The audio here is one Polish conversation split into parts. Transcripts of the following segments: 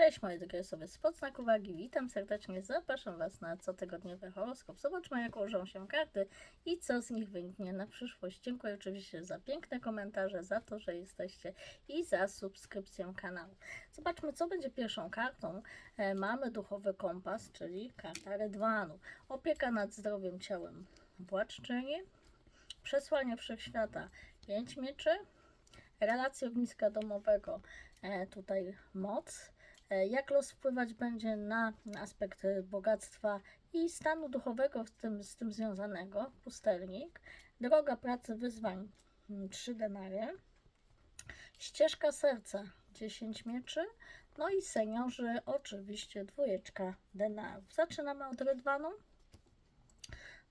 Cześć moi drogie osoby z podznak uwagi, witam serdecznie, zapraszam Was na cotygodniowy horoskop. Zobaczmy jak ułożą się karty i co z nich wyniknie na przyszłość. Dziękuję oczywiście za piękne komentarze, za to, że jesteście i za subskrypcję kanału. Zobaczmy co będzie pierwszą kartą. E, mamy duchowy kompas, czyli karta Redwanu. Opieka nad zdrowiem ciałem władczyni, przesłanie wszechświata, pięć mieczy, relacje ogniska domowego, e, tutaj moc. E, Jak los wpływać będzie na aspekt bogactwa i stanu duchowego z tym, z tym związanego, pustelnik, droga pracy wyzwań, mm, trzy denary, ścieżka serca, 10 mieczy, no i seniorzy, oczywiście dwójeczka denarów. Zaczynamy od rydwanu.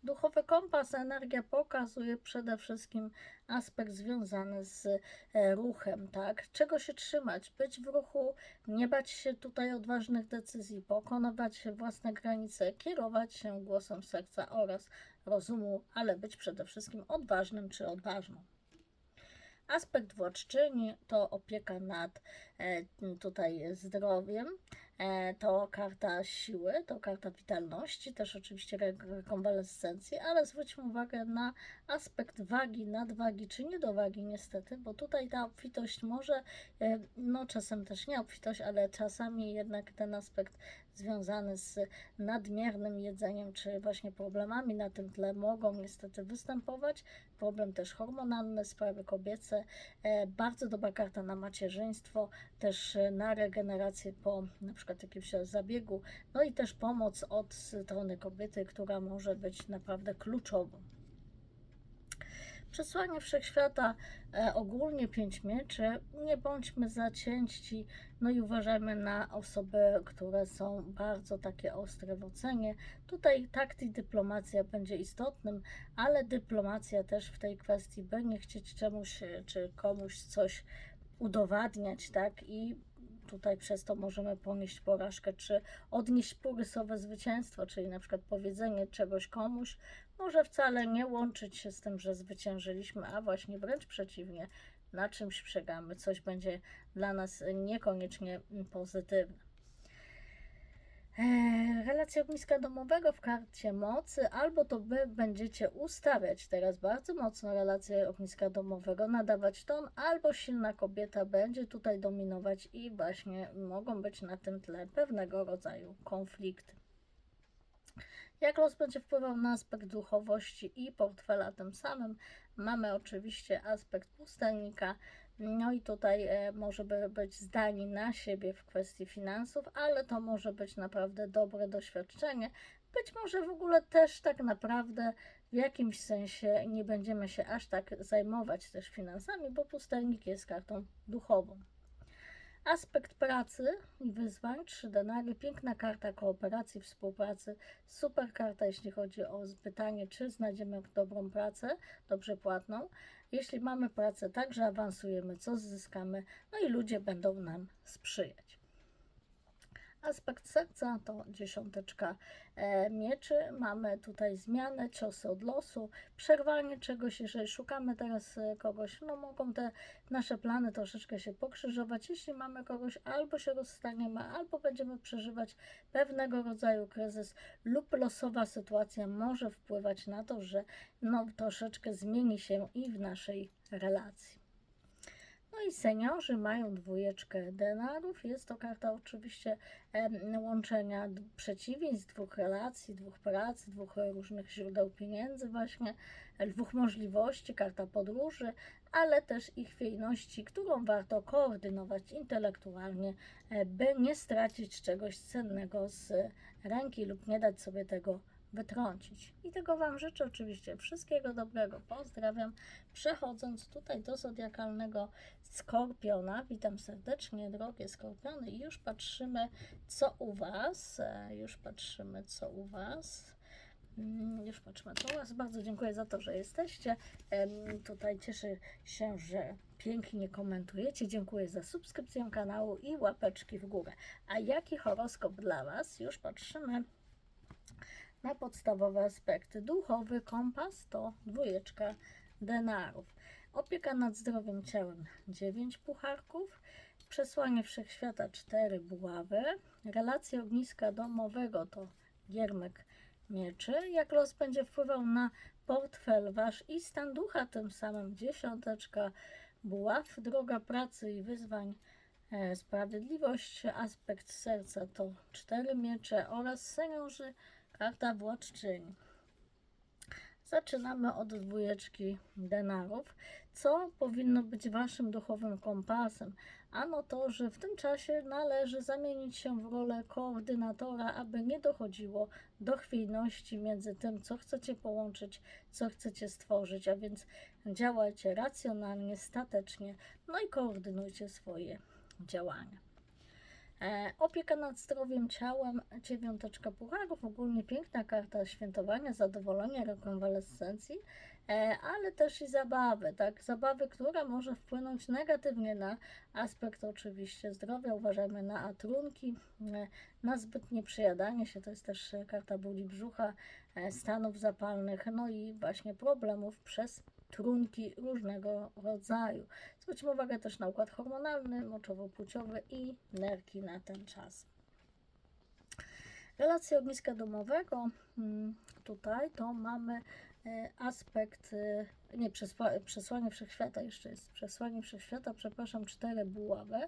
Duchowy kompas, energia pokazuje przede wszystkim aspekt związany z e, ruchem, tak? Czego się trzymać, być w ruchu, nie bać się tutaj odważnych decyzji, pokonywać własne granice, kierować się głosem serca oraz rozumu, ale być przede wszystkim odważnym czy odważną. Aspekt władczyni to opieka nad e, tutaj zdrowiem, to karta siły, to karta witalności, też oczywiście re- rekonwalescencji, ale zwróćmy uwagę na aspekt wagi, nadwagi czy niedowagi niestety, bo tutaj ta obfitość może, e, no czasem też nie obfitość, ale czasami jednak ten aspekt związany z nadmiernym jedzeniem czy właśnie problemami na tym tle mogą niestety występować. Problem też hormonalny, sprawy kobiece, e, bardzo dobra karta na macierzyństwo, też e, na regenerację po na przykład jakimś zabiegu, no i też pomoc od strony kobiety, która może być naprawdę kluczową. Przesłanie wszechświata e, ogólnie pięć mieczy. Nie bądźmy zacięci, no i uważajmy na osoby, które są bardzo takie ostre w ocenie. Tutaj takt i dyplomacja będzie istotnym, ale dyplomacja też w tej kwestii, by nie chcieć czemuś czy komuś coś udowadniać, tak? I tutaj przez to możemy ponieść porażkę, czy odnieść półrysowe zwycięstwo, czyli na przykład powiedzenie czegoś komuś, może wcale nie łączyć się z tym, że zwyciężyliśmy, a właśnie wręcz przeciwnie, na czymś przegramy, coś będzie dla nas niekoniecznie pozytywne. Eee, Relacja ogniska domowego w karcie mocy, albo to wy będziecie ustawiać teraz bardzo mocno relację ogniska domowego, nadawać ton, albo silna kobieta będzie tutaj dominować i właśnie mogą być na tym tle pewnego rodzaju konflikty. Jak los będzie wpływał na aspekt duchowości i portfela tym samym, mamy oczywiście aspekt pustelnika, no i tutaj e, może by być zdani na siebie w kwestii finansów, ale to może być naprawdę dobre doświadczenie. Być może w ogóle też tak naprawdę w jakimś sensie nie będziemy się aż tak zajmować też finansami, bo pustelnik jest kartą duchową. Aspekt pracy i wyzwań, trzy denary, piękna karta kooperacji, współpracy, super karta, jeśli chodzi o pytanie, czy znajdziemy dobrą pracę, dobrze płatną. Jeśli mamy pracę, także awansujemy, co zyskamy, no i ludzie będą nam sprzyjać. Aspekt serca to dziesiąteczka e, mieczy. Mamy tutaj zmianę, ciosy od losu, przerwanie czegoś. Jeżeli szukamy teraz e, kogoś, no mogą te nasze plany troszeczkę się pokrzyżować. Jeśli mamy kogoś, albo się rozstaniemy, albo będziemy przeżywać pewnego rodzaju kryzys lub losowa sytuacja może wpływać na to, że no, troszeczkę zmieni się i w naszej relacji. No i seniorzy mają dwójeczkę denarów. Jest to karta oczywiście łączenia przeciwieństw, dwóch relacji, dwóch prac, dwóch różnych źródeł pieniędzy właśnie, e, dwóch możliwości, karta podróży, ale też i chwiejności, którą warto koordynować intelektualnie, e, by nie stracić czegoś cennego z ręki lub nie dać sobie tego wytrącić. I tego Wam życzę oczywiście wszystkiego dobrego. Pozdrawiam. Przechodząc tutaj do zodiakalnego Skorpiona, witam serdecznie, drogie Skorpiony, i już patrzymy, co u Was. E, Już patrzymy, co u Was. Mm, Już patrzymy, co u Was. Bardzo dziękuję za to, że jesteście. Tutaj cieszę się, że pięknie komentujecie. Dziękuję za subskrypcję kanału i łapeczki w górę. A jaki horoskop dla Was? Już patrzymy na podstawowe aspekty. Duchowy kompas to dwójeczka denarów. Opieka nad zdrowiem ciałem 9 pucharków. Przesłanie Wszechświata cztery buławy. Relacje ogniska domowego to giermek mieczy. Jak los będzie wpływał na portfel wasz i stan ducha, tym samym dziesiąteczka buław. Droga pracy i wyzwań e, sprawiedliwość. Aspekt serca to cztery miecze oraz seniorzy karta władczyni. Zaczynamy od dwójeczki denarów. Co powinno być waszym duchowym kompasem? Ano to, że w tym czasie należy zamienić się w rolę koordynatora, aby nie dochodziło do chwiejności między tym, co chcecie połączyć, co chcecie stworzyć, a więc działajcie racjonalnie, statecznie, no i koordynujcie swoje działania. E, opieka nad zdrowiem ciałem, dziewiąteczka pucharów, ogólnie piękna karta świętowania, zadowolenia, rekonwalescencji, e, ale też i zabawy, tak, zabawy, która może wpłynąć negatywnie na aspekt oczywiście zdrowia, uważajmy na atrunki, e, na zbytnie przejadanie się, to jest też karta bóli brzucha, stanów zapalnych, no i właśnie problemów przez trunki różnego rodzaju. Zwróćmy uwagę też na układ hormonalny, moczowo-płciowy i nerki na ten czas. Relacje ogniska domowego, mm, tutaj to mamy aspekt, e, nie, przesła- przesłanie wszechświata jeszcze jest, przesłanie wszechświata, przepraszam, cztery buławy.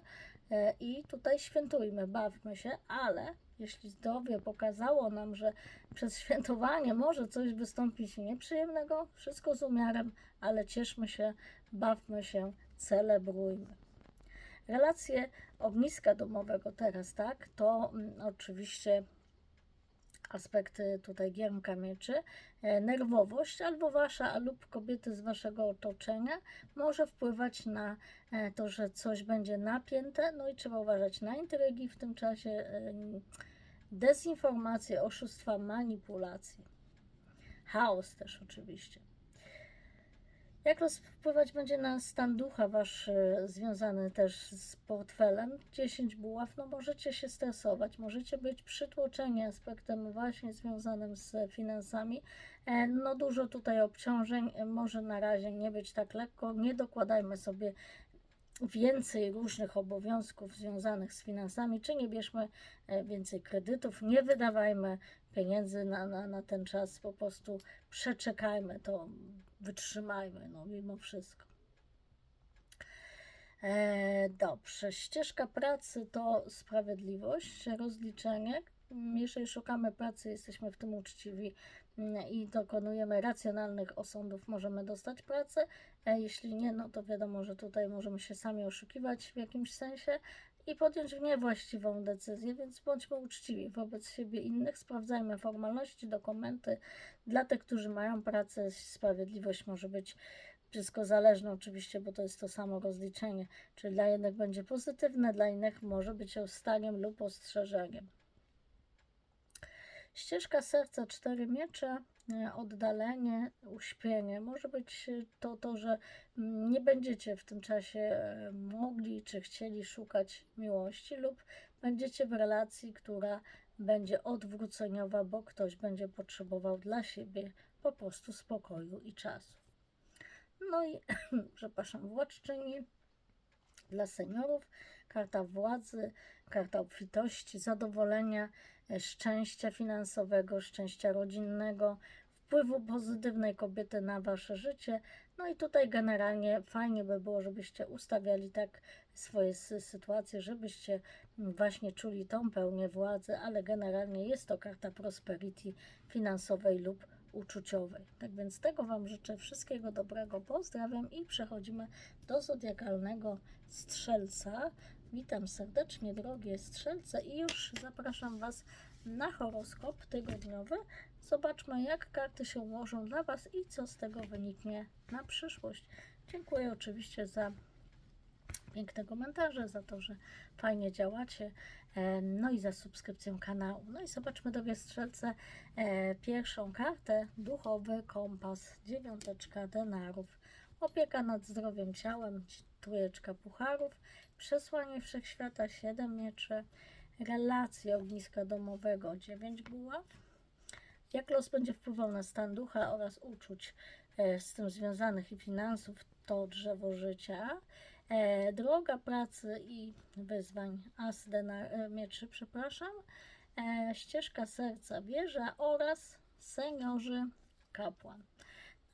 E, i tutaj świętujmy, bawmy się, ale jeśli zdrowie pokazało nam, że przez świętowanie może coś wystąpić nieprzyjemnego, wszystko z umiarem, ale cieszmy się, bawmy się, celebrujmy. Relacje ogniska domowego teraz, tak, to mm, oczywiście aspekty tutaj giermka mieczy, e, nerwowość albo wasza lub kobiety z waszego otoczenia może wpływać na e, to, że coś będzie napięte, no i trzeba uważać na intrygi w tym czasie, e, dezinformacje, oszustwa, manipulacje. Chaos też oczywiście. Jak los wpływać będzie na stan ducha wasz e, związany też z portfelem? 10 buław, no możecie się stresować, możecie być przytłoczeni aspektem właśnie związanym z finansami. E, No dużo tutaj obciążeń, e, może na razie nie być tak lekko, nie dokładajmy sobie więcej różnych obowiązków związanych z finansami, czy nie bierzmy więcej kredytów, nie wydawajmy pieniędzy na, na, na ten czas, po prostu przeczekajmy to, wytrzymajmy, no mimo wszystko. E, dobrze, ścieżka pracy to sprawiedliwość, rozliczenie. Jeżeli szukamy pracy, jesteśmy w tym uczciwi mm, i dokonujemy racjonalnych osądów, możemy dostać pracę. E, jeśli nie, no to wiadomo, że tutaj możemy się sami oszukiwać w jakimś sensie i podjąć niewłaściwą decyzję, więc bądźmy uczciwi wobec siebie innych, sprawdzajmy formalności, dokumenty. Dla tych, którzy mają pracę, sprawiedliwość może być wszystko zależne oczywiście, bo to jest to samo rozliczenie. Czyli dla jednych będzie pozytywne, dla innych może być ustaniem lub ostrzeżeniem. Ścieżka serca, cztery miecze, oddalenie, uśpienie. Może być e, to to, że nie będziecie w tym czasie e, mogli czy chcieli szukać miłości lub będziecie w relacji, która będzie odwróceniowa, bo ktoś będzie potrzebował dla siebie po prostu spokoju i czasu. No i, przepraszam, władczyni dla seniorów, karta władzy, karta obfitości, zadowolenia, e, szczęścia finansowego, szczęścia rodzinnego, wpływu pozytywnej kobiety na wasze życie. No i tutaj generalnie fajnie by było, żebyście ustawiali tak swoje sy- sytuacje, żebyście mm, właśnie czuli tą pełnię władzy, ale generalnie jest to karta prosperity finansowej lub uczuciowej. Tak więc tego Wam życzę wszystkiego dobrego, pozdrawiam i przechodzimy do zodiakalnego strzelca. Witam serdecznie, drogie strzelce, i już zapraszam Was na horoskop tygodniowy. Zobaczmy, jak karty się ułożą dla Was i co z tego wyniknie na przyszłość. Dziękuję oczywiście za piękne komentarze, za to, że fajnie działacie, e, no i za subskrypcję kanału. No i zobaczmy, drogie strzelce, e, pierwszą kartę, duchowy kompas, dziewiąteczka denarów, opieka nad zdrowiem ciałem, trójeczka pucharów, przesłanie wszechświata, siedem mieczy, relacje ogniska domowego, dziewięć buław, jak los będzie wpływał na stan ducha oraz uczuć e, z tym związanych i finansów, to drzewo życia, E, droga pracy i wyzwań As denar, e, mieczy, przepraszam. Ścieżka serca wieża oraz seniorzy kapłan.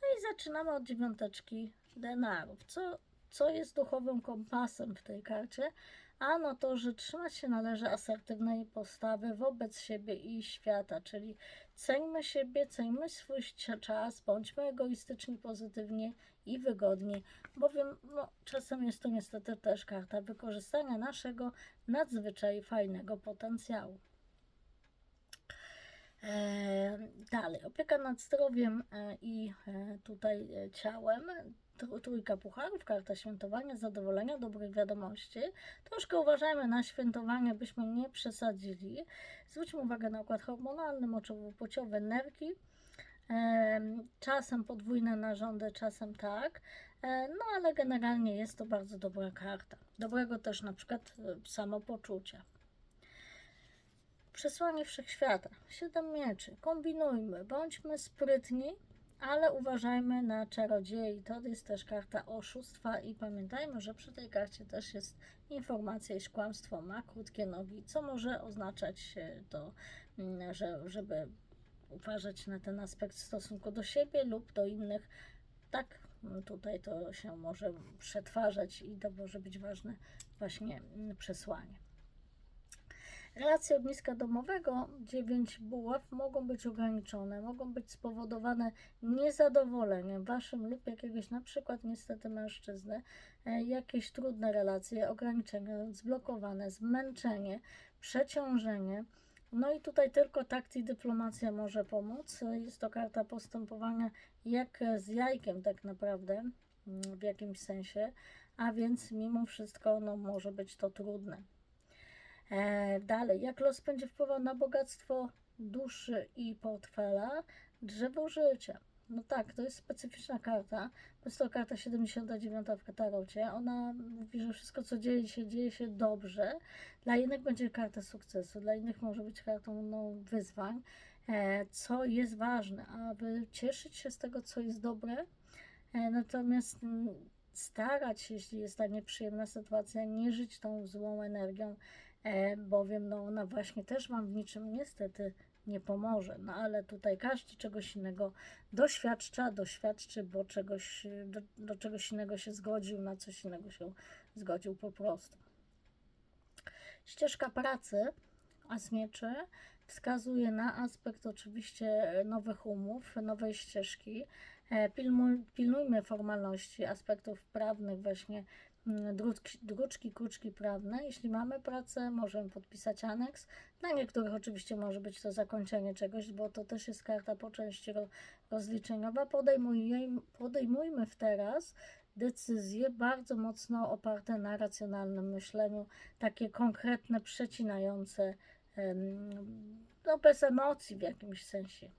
No i zaczynamy od dziewiąteczki denarów. Co, co jest duchowym kompasem w tej karcie? Ano to, że trzymać się należy asertywnej postawy wobec siebie i świata, czyli ceńmy siebie, ceńmy swój czas, bądźmy egoistyczni pozytywnie i wygodnie, bowiem no, czasem jest to niestety też karta wykorzystania naszego nadzwyczaj fajnego potencjału. E, dalej, opieka nad zdrowiem e, i e, tutaj ciałem. Tr- Trójka pucharów, karta świętowania, zadowolenia, dobrych wiadomości. Troszkę uważajmy na świętowanie, byśmy nie przesadzili. Zwróćmy uwagę na układ hormonalny, moczowo-płciowy, nerki. Em, Czasem podwójne narządy, czasem tak. No ale generalnie jest to bardzo dobra karta. Dobrego też na przykład samopoczucia. Przesłanie wszechświata. Siedem mieczy. Kombinujmy, bądźmy sprytni, ale uważajmy na czarodziei. To jest też karta oszustwa i pamiętajmy, że przy tej karcie też jest informacja, iż kłamstwo ma krótkie nogi, co może oznaczać to, mm, że, żeby uważać na ten aspekt w stosunku do siebie lub do innych. Tak mm, tutaj to się może przetwarzać i to może być ważne właśnie mm, przesłanie. Relacje ogniska domowego, 9 buław, mogą być ograniczone, mogą być spowodowane niezadowoleniem waszym lub jakiegoś na przykład niestety mężczyzny, e, jakieś trudne relacje, ograniczenia, zblokowane, zmęczenie, przeciążenie. No i tutaj tylko takt i dyplomacja może pomóc. Jest to karta postępowania jak z jajkiem tak naprawdę mm, w jakimś sensie, a więc mimo wszystko no, może być to trudne. E, dalej, jak los będzie wpływał na bogactwo duszy i portfela, drzewo życia. No tak, to jest specyficzna karta. Jest to karta 79 w katarocie. Ona mówi, że wszystko, co dzieje się, dzieje się dobrze. Dla innych będzie karta sukcesu, dla innych może być kartą no, wyzwań. E, co jest ważne, aby cieszyć się z tego, co jest dobre, e, natomiast starać się, jeśli jest ta nieprzyjemna sytuacja, nie żyć tą złą energią, bowiem no, ona właśnie też Wam w niczym niestety nie pomoże. No ale tutaj każdy czegoś innego doświadcza, doświadczy, bo czegoś, do, do czegoś innego się zgodził, na coś innego się zgodził po prostu. Ścieżka pracy, as mieczy, wskazuje na aspekt oczywiście nowych umów, nowej ścieżki. E, Pilnuj, pilnujmy formalności, aspektów prawnych, właśnie druczki, druczki, kruczki prawne. Jeśli mamy pracę, możemy podpisać aneks. Dla niektórych oczywiście może być to zakończenie czegoś, bo to też jest karta po części ro, rozliczeniowa. Podejmujmy w teraz decyzje bardzo mocno oparte na racjonalnym myśleniu, takie konkretne, przecinające, no bez emocji w jakimś sensie.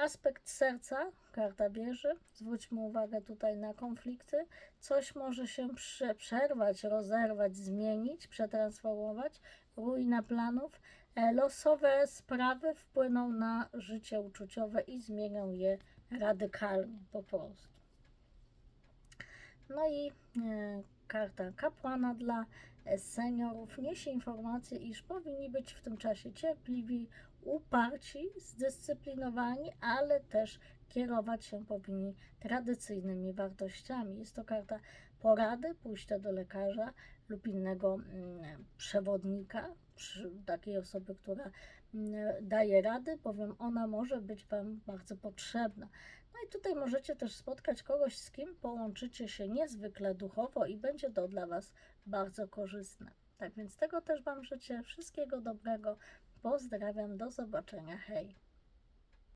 Aspekt serca, karta wieży. Zwróćmy uwagę tutaj na konflikty. Coś może się prze, przerwać, rozerwać, zmienić, przetransformować. Ruina planów. E, Losowe sprawy wpłyną na życie uczuciowe i zmienią je radykalnie po prostu. No i e, karta kapłana dla e, seniorów niesie informację, iż powinni być w tym czasie cierpliwi, uparci, zdyscyplinowani, ale też kierować się powinni tradycyjnymi wartościami. Jest to karta porady, pójścia do lekarza lub innego mm, przewodnika, takiej osoby, która mm, daje rady, bowiem ona może być Wam bardzo potrzebna. No i tutaj możecie też spotkać kogoś, z kim połączycie się niezwykle duchowo i będzie to dla Was bardzo korzystne. Tak więc tego też Wam życzę. Wszystkiego dobrego. Pozdrawiam, do zobaczenia. Hej.